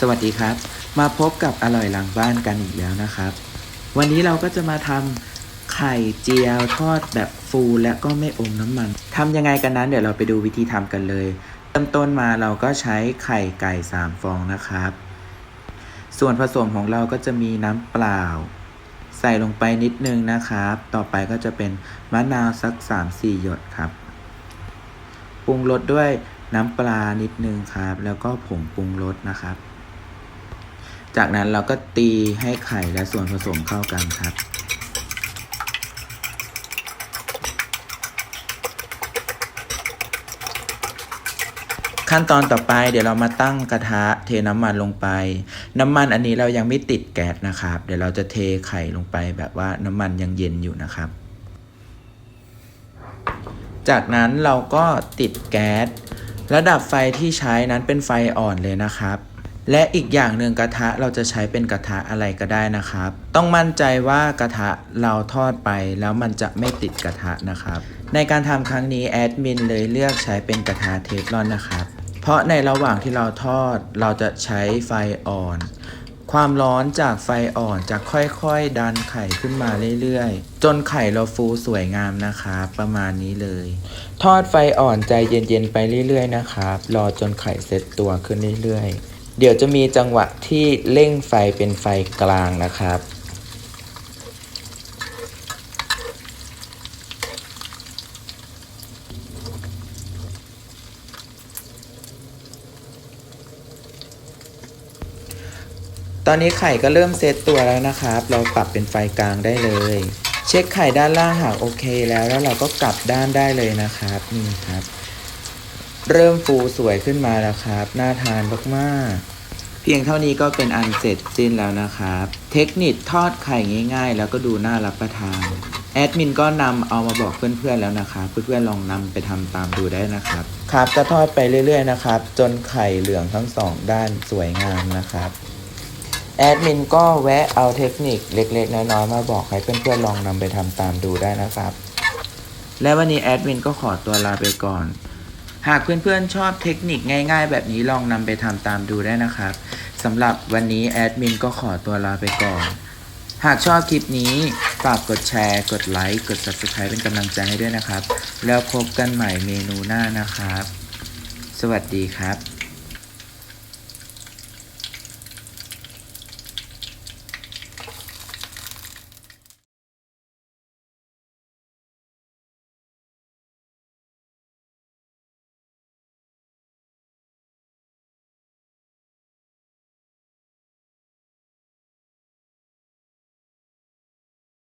สวัสดีครับ มาพบกับอร่อยหลังบ้านกันอีกแล้วนะครับ วันนี้เราก็จะมาทำไข่เจียวทอดแบบฟูและก็ไม่อมน้ำมันทำยังไงกันนั้นเดี๋ยวเราไปดูวิธีทำกันเลยเริ่มต้นมาเราก็ใช้ไข่ไก่ 3 ฟองนะครับ ส่วนผสมของเราก็จะมีน้ำเปล่า ใส่ลงไปนิดนึงนะครับ ต่อไปก็จะเป็นมะนาวสัก 3-4 หยดครับปรุงรสด้วยน้ำปลานิดนึงครับ แล้วก็ผงปรุงรสนะครับ จากนั้นเราก็ตีให้ไข่และส่วนผสมเข้ากันครับ ขั้นตอนต่อไปเดี๋ยวเรามาตั้งกระทะเทน้ำมันลงไป น้ำมันอันนี้เรายังไม่ติดแก๊สนะครับ เดี๋ยวเราจะเทไข่ลงไปแบบว่าน้ำมันยังเย็นอยู่นะครับ จากนั้นเราก็ติดแก๊สระดับไฟที่ใช้นั้นเป็นไฟอ่อนเลยนะครับ และอีกอย่างหนึ่งกระทะเราจะใช้เป็นกระทะอะไรก็ได้นะครับ ต้องมั่นใจว่ากระทะเราทอดไปแล้วมันจะไม่ติดกระทะนะครับ ในการทำครั้งนี้แอดมินเลยเลือกใช้เป็นกระทะเทฟลอนนะครับ เพราะในระหว่างที่เราทอดเราจะใช้ไฟอ่อน ความร้อนจากไฟอ่อนจะค่อยๆ ดันไข่ขึ้นมาเรื่อยๆ จนไข่เราฟูสวยงามนะครับ ประมาณนี้เลย ทอดไฟอ่อนใจเย็นๆไปเรื่อยๆนะครับ รอจนไข่เซ็ตตัวขึ้นเรื่อยๆ เดี๋ยวจะมีจังหวะที่เร่งไฟเป็นไฟกลางนะครับ ตอนนี้ไข่ก็เริ่มเซตตัวแล้วนะครับ เราปรับเป็นไฟกลางได้เลย เช็คไข่ด้านล่างหากโอเคแล้วแล้วเราก็กลับด้านได้เลยนะครับนี่ครับ เริ่มฟูสวยขึ้นมาแล้วครับ น่าทานมากๆ เพียงเท่านี้ก็เป็นอันเสร็จสิ้นแล้วนะครับ เทคนิคทอดไข่ง่าย ๆ แล้วก็ดูน่ารับประทาน แอดมินก็นำเอามาบอกเพื่อนๆแล้วนะครับเพื่อนๆลองนำไปทำตามดูได้นะครับ ครับก็ทอดไปเรื่อย ๆ นะครับ จนไข่เหลืองทั้งสองด้านสวยงามนะครับแอดมินก็แวะเอาเทคนิคเล็ก ๆ น้อยๆมาบอกให้เพื่อนๆลองนำไปทำตามดูได้นะครับ และวันนี้แอดมินก็ขอตัวลาไปก่อน หากเพื่อนๆชอบเทคนิคง่ายๆ แบบนี้ลองนำไปทำตามดูได้นะครับสำหรับวันนี้แอดมินก็ขอตัวลาไปก่อน หากชอบคลิปนี้ฝากกดแชร์ กดไลค์ กด Subscribe เป็นกำลังใจให้ด้วยนะครับ แล้วพบกันใหม่เมนูหน้านะครับ สวัสดีครับ